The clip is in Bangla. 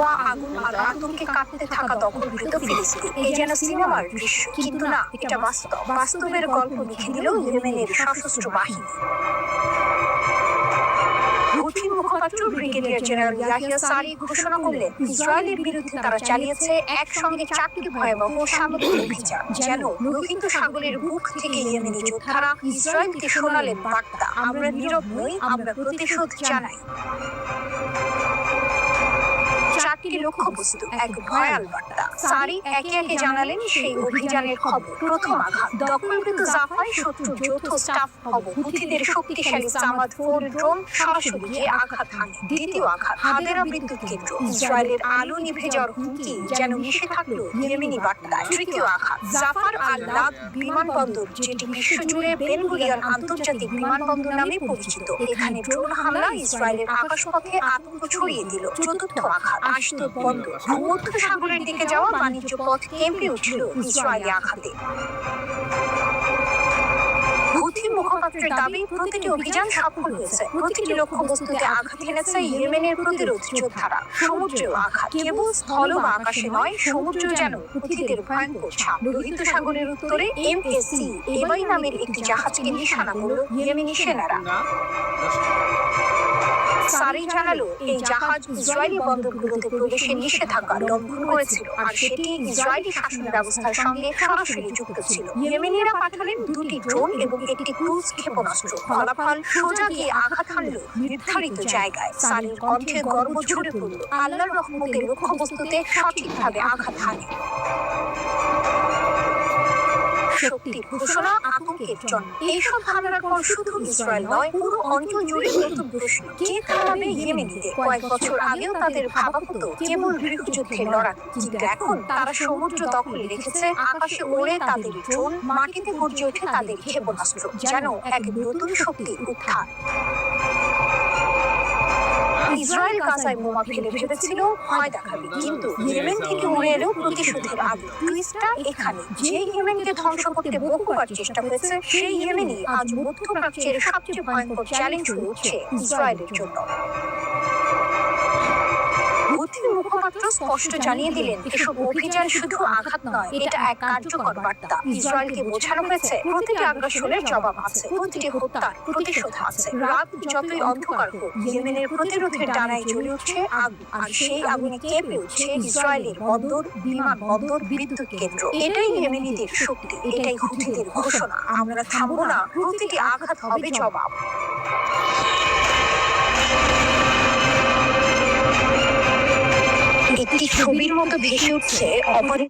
ধোয়া, আগুন আর আতঙ্কে কাঁপতে থাকা দখলকৃত ফিলিস্তিন। এই যেন সিনেমার দৃশ্য। কিন্তু না, এটা বাস্তব। বাস্তবের গল্প লিখে দিল ইয়েমেনের সশস্ত্র বাহিনী। হুথি মুখপাত্র ব্রিগেডিয়ার জেনারেল ইয়াহিয়া সারি ঘোষণা করলেন, ইসরায়েলের বিরুদ্ধে তারা চালিয়েছে একসঙ্গে চারটি ভয়াবহ সামরিক অভিযান, যেন লোহিত সাগরের বুক থেকে ইয়েমেনি যোদ্ধারা ইসরায়েলকে শোনালেন বার্তা। আমরা নীরব নই, আমরা প্রতিশোধ জানাই। চারটি লক্ষ্যবস্তু এক ভয়াল বার্তা। সারি একে একে জানালেন সেই অভিযানের খবর। প্রথম আঘাত। দখলকৃত জাফায় শত্রুর যৌথ স্টাফ হব। হুথিদের শক্তিশালী সামাদ ফোর ড্রোন সরাসরি আঘাত হানে। দ্বিতীয় আঘাত হাদেরা বিদ্যুৎ কেন্দ্র। ইসরায়েলের আলো নিভে যাওয়ার হুমকি যেন মিশে থাকল ইয়েমেনি বার্তায়। তৃতীয় আঘাত। জাফার আল লাদ বিমানবন্দর যেটি বিশ্বজুড়ে বেন গুরিয়ন আন্তর্জাতিক বিমানবন্দর নামে পরিচিত এখানে ড্রোন হামলা ইসরায়েলের আকাশপথে আতঙ্ক ছড়িয়ে দিল চতুর্থ আঘাত ভূমধ্য সাগরের দিকে যাওয়া বাণিজ্য পথ কেঁপে উঠল ইসরায়েলি আঘাতে। হুথি মুখপাত্রের দাবি, প্রতিটি অভিযান সফল হয়েছে। প্রতিটি লক্ষ্যবস্তুতে আঘাত এনেছে ইয়েমেনের প্রতিরোধ যোদ্ধারা। সমুদ্রেও আঘাত কেবল স্থল বা আকাশে নয়, সমুদ্র যেন হুথিদের ভয়ঙ্কর ছাপ। লোহিত সাগরের উত্তরে এমএসসি এবাই নামের একটি জাহাজকে নিশানা করল ইয়েমেনি সেনারা। সারি জানালো এই জাহাজ ইসরায়েলি বন্দরগুলোতে প্রবেশে নিষেধাজ্ঞা লঙ্ঘন করেছিল। আর সেটি ইসরায়েলি শাসন ব্যবস্থার সঙ্গে সরাসরি যুক্ত ছিল। ইয়েমেনিরা পাঠালেন দুটি ড্রোন এবং একটি ক্রুজ ক্ষেপণাস্ত্র। ফলাফল সোজা গিয়ে আঘাত হানল নির্ধারিত জায়গায়। সারির কণ্ঠে গর্ব ঝরে পড়ল। আল্লাহর রহমতের লক্ষ্যবস্তুতে সঠিকভাবে আঘাত হানে। শক্তির ঘোষণা আতঙ্কের জন্য এইসব হামলার পর শুধু ইসরায়েল নয়, পুরো অঞ্চল জুড়ে নতুন প্রশ্ন কে থামাবে ইয়েমেনিদের কয়েক বছর আগেও তাদের ভাবা কেবল গৃহযুদ্ধের লড়াই। কিন্তু এখন তারা সমুদ্র দখলে রেখেছে, আকাশে ওড়ে তাদের ড্রোন, মাটিতে গর্জে ওঠে তাদের ক্ষেপণাস্ত্র, যেন এক নতুন শক্তি উত্থান ইসরায়েল গাজায় বোমা ফেলে ভেবেছিল হয় দেখাবে। কিন্তু ইয়েমেন থেকে উড়ে এলো প্রতিশোধের আগে টুইস্টটা এখানে, যে ইয়েমেনকে ধ্বংস করতে বহুবার চেষ্টা করেছে, সেই ইয়েমেনই আজ মধ্যপ্রাচ্যের সবচেয়ে ভয়ঙ্কর চ্যালেঞ্জ হয়ে উঠছে ইসরায়েলের জন্য। মুখপাত্র স্পষ্ট জানিয়ে দিলেন, এসব অভিযান শুধু আঘাত নয়, এটা এক কার্যকর বার্তা। ইসরায়েলকে বোঝানো হয়েছে, প্রতিটি আগ্রাসনের জবাব আছে, প্রতিটি হত্যার প্রতিশোধ আছে। রাত যতই অন্ধকার হোক, ইয়েমেনের প্রতিরোধের ডানায় জ্বলে উঠছে আগুন, আর সেই আগুনে কেঁপে উঠছে ইসরায়েলের বন্দর, বিমান বন্দর, বিদ্যুৎ কেন্দ্র। এটাই ইয়েমেনিদের শক্তি, এটাই হুথিদের ঘোষণা। আমরা থামবো না, প্রতিটি আঘাত হবে জবাব। মতো ভেসে উঠছে অপরি